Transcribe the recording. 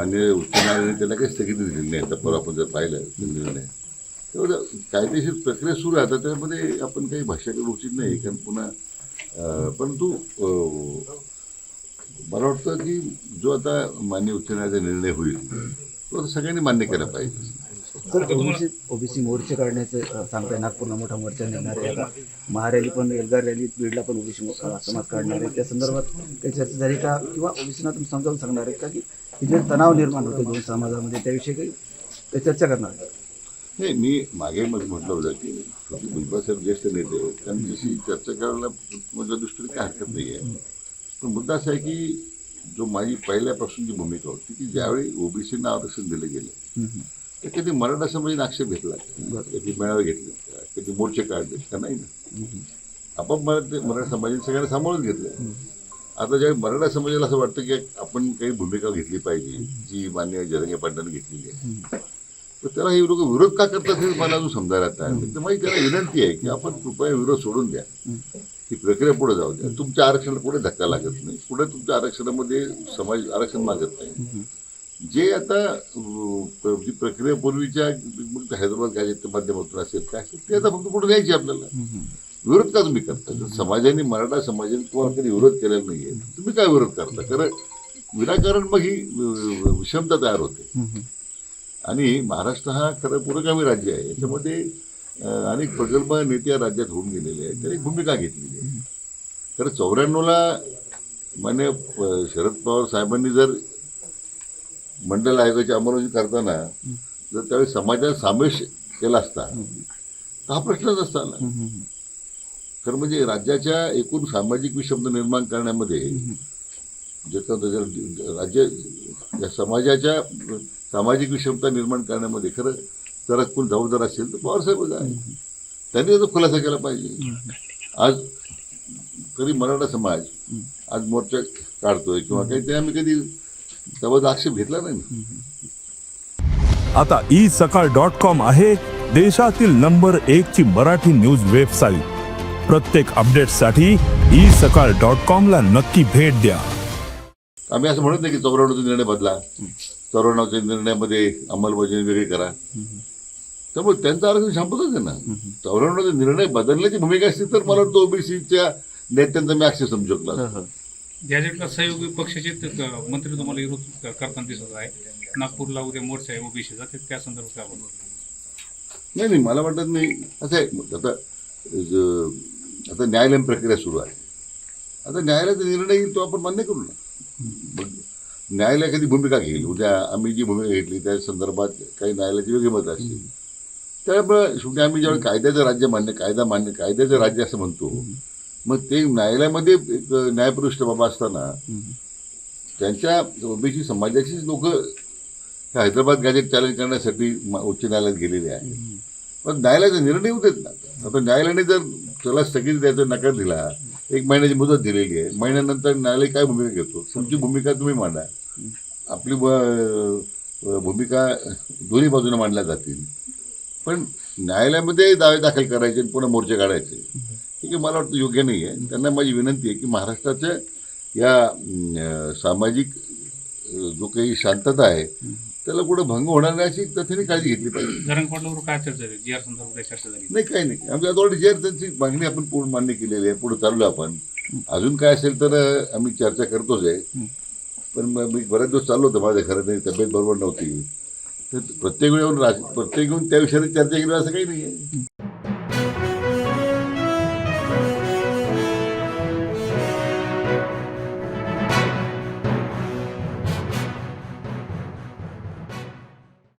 मान्य उच्च न्यायालयाने त्याला काही स्थगिती दिलेली नाही. आता परवा आपण जर पाहिलं तो निर्णय तेवढं कायदेशीर प्रक्रिया सुरू आहे. आता त्यामध्ये आपण काही भाषा करू उचित नाही. कारण पुन्हा परंतु मला वाटतं की जो आता मान्य उच्च न्यायालयाचा निर्णय होईल. तो आता सगळ्यांनी मान्य केला पाहिजे. ओबीसी ओबीसी मोर्चे काढण्याचे सांगताय नागपूरला मोठा मोर्चा निघणार आहे. महारॅली पण एल्गार रॅली बीडला पण ओबीसी समाज काढणार आहे. त्या संदर्भात काही चर्चा झाली का? किंवा ओबीसीना तुम्ही समजावून सांगणार आहे का की हे जे तणाव निर्माण होतो दोन समाजामध्ये त्याविषयी काही काही चर्चा करणार आहे नाही मी मागे मग म्हटलं होतं की भुजबळ साहेब ज्येष्ठ नेते त्यांच्याशी चर्चा करायला माझ्या दृष्टीने काय हरकत नाही आहे. पण मुद्दा असा आहे की जो माझी पहिल्यापासूनची भूमिका होती की ज्यावेळी ओबीसींना आरक्षण दिले गेले कधी मराठा समाजाने आक्षेप घेतला? कधी मेळावे घेतले? कधी मोर्चे काढले. का नाही ना? आपण मराठा मराठा समाजाने सगळ्यांना सामावून घेतलं आता ज्यावेळी मराठा समाजाला असं वाटतं की आपण काही भूमिका घेतली पाहिजे जी मान्य जरंगे पाटलांनी घेतलेली आहे. तर त्याला हे लोक विरोध का करतात हे मला अजून समजायला तर माझी त्याला विनंती आहे की आपण कृपया विरोध सोडून द्या. ही प्रक्रिया पुढे जाऊ द्या. तुमच्या आरक्षणाला पुढे धक्का लागत नाही. पुढे तुमच्या आरक्षणामध्ये समाज आरक्षण मागत नाही. जे आता जी प्रक्रिया पूर्वीच्या हैदराबाद गॅजेटच्या माध्यमातून असेल काय असेल ते आता फक्त पुढे द्यायची आपल्याला? विरोध का तुम्ही करता? जर समाजाने मराठा समाजाने तुम्हाला कधी विरोध केलेला नाहीये तुम्ही काय विरोध करता? कारण विनाकारण मग ही विषमता तयार होते. आणि महाराष्ट्र हा खरं पुरोगामी राज्य आहे. याच्यामध्ये अनेक प्रगल्भ नेते या राज्यात होऊन गेलेले आहेत. त्यांनी भूमिका घेतलेली आहे. खरं चौऱ्याण्णवला मान्य शरद पवार साहेबांनी जर मंडल आयोगाची अंमलबजावणी करताना जर त्यावेळी समाजात सामेश केला असता तर हा प्रश्नच असता ना खरं म्हणजे राज्याच्या एकूण सामाजिक विषमता निर्माण करण्यामध्ये ज्याचा राज्य या समाजाच्या सामाजिक विषमता निर्माण करण्यामध्ये खरं जरा कोण जबाबदार असेल तर पवारसाहेबच आहे. त्यांनी याचा खुलासा केला पाहिजे. आज तरी मराठा समाज आज मोर्चा काढतोय किंवा काही ते आम्ही कधी त्याबद्दल आक्षेप घेतला नाही. आता ई सकाळ डॉट कॉम आहे देशातील नंबर एक ची मराठी न्यूज वेबसाईट. प्रत्येक अपडेटसाठी ई सकाळ डॉट कॉम ला नक्की भेट द्या. आम्ही असं म्हणत नाही की चौऱ्याण्णवचा निर्णय बदला. चौऱ्याण्णवच्या निर्णयामध्ये अंमलबजावणी वेगळी करा. त्यामुळे त्यांचं आरक्षण संपतच आहे ना. चौऱ्याण्णवचा निर्णय बदलण्याची भूमिका असती तर मला वाटतं ओबीसीच्या नेत्यांचा मी आक्षेप समजू शकला. गॅजेटला सहयोगी पक्षाचे मंत्री तुम्हाला विरोध करताना दिसत आहे. नागपूरला उद्या मोर्चा आहे ओबीसीचा ते त्या संदर्भात काय बोलतो नाही नाही मला वाटत नाही. असं आहे. मग आता ज- आता न्यायालयीन प्रक्रिया सुरू आहे. आता न्यायालयाचा निर्णय येईल तो आपण मान्य करू ना. मग न्यायालय कधी भूमिका घेईल. उद्या आम्ही जी भूमिका घेतली त्या संदर्भात काही न्यायालयाची वेगळी मत असतील. त्यामुळे शेवटी आम्ही ज्यावेळी कायद्याचं राज्य मान्य कायदा मान्य कायद्याचं राज्य असं म्हणतो मग ते न्यायालयामध्ये एक न्यायपुरुष बाबा असताना त्यांच्या ओबीसी समाजाचीच लोक हैदराबाद गॅजेट चॅलेंज करण्यासाठी उच्च न्यायालयात गेलेले आहेत. पण न्यायालयाचा निर्णय देत ना आता न्यायालयाने जर त्याला स्थगिती द्यायचा नकार दिला एक महिन्याची मुदत दिलेली आहे महिन्यानंतर न्यायालय काय भूमिका घेतो? तुमची भूमिका तुम्ही मांडा. आपली भूमिका दोन्ही बाजूने मांडल्या जातील. पण न्यायालयामध्ये दावे दाखल करायचे आणि पुन्हा मोर्चे काढायचे. आहे मला वाटतं योग्य नाही आहे त्यांना माझी विनंती आहे की महाराष्ट्राच्या या सामाजिक जो काही शांतता आहे त्याला कुठं भंग होणार नाही अशी तथ्याने काळजी घेतली पाहिजे. काय चर्चा झाली? जी आर संदर्भात काय चर्चा झाली? नाही काही नाही. आमच्या ऑलरेडी जे त्यांची मागणी आपण पूर्ण मान्य केलेली आहे. पुढे चाललो आपण. अजून काय असेल तर आम्ही चर्चा करतोच आहे. पण मी बऱ्याच दिवस चाललो होतं माझ्या खरं नाही तब्येत बरोबर नव्हती. तर प्रत्येक वेळी राज प्रत्येक येऊन त्या विषयावर चर्चा केली असं काही नाही आहे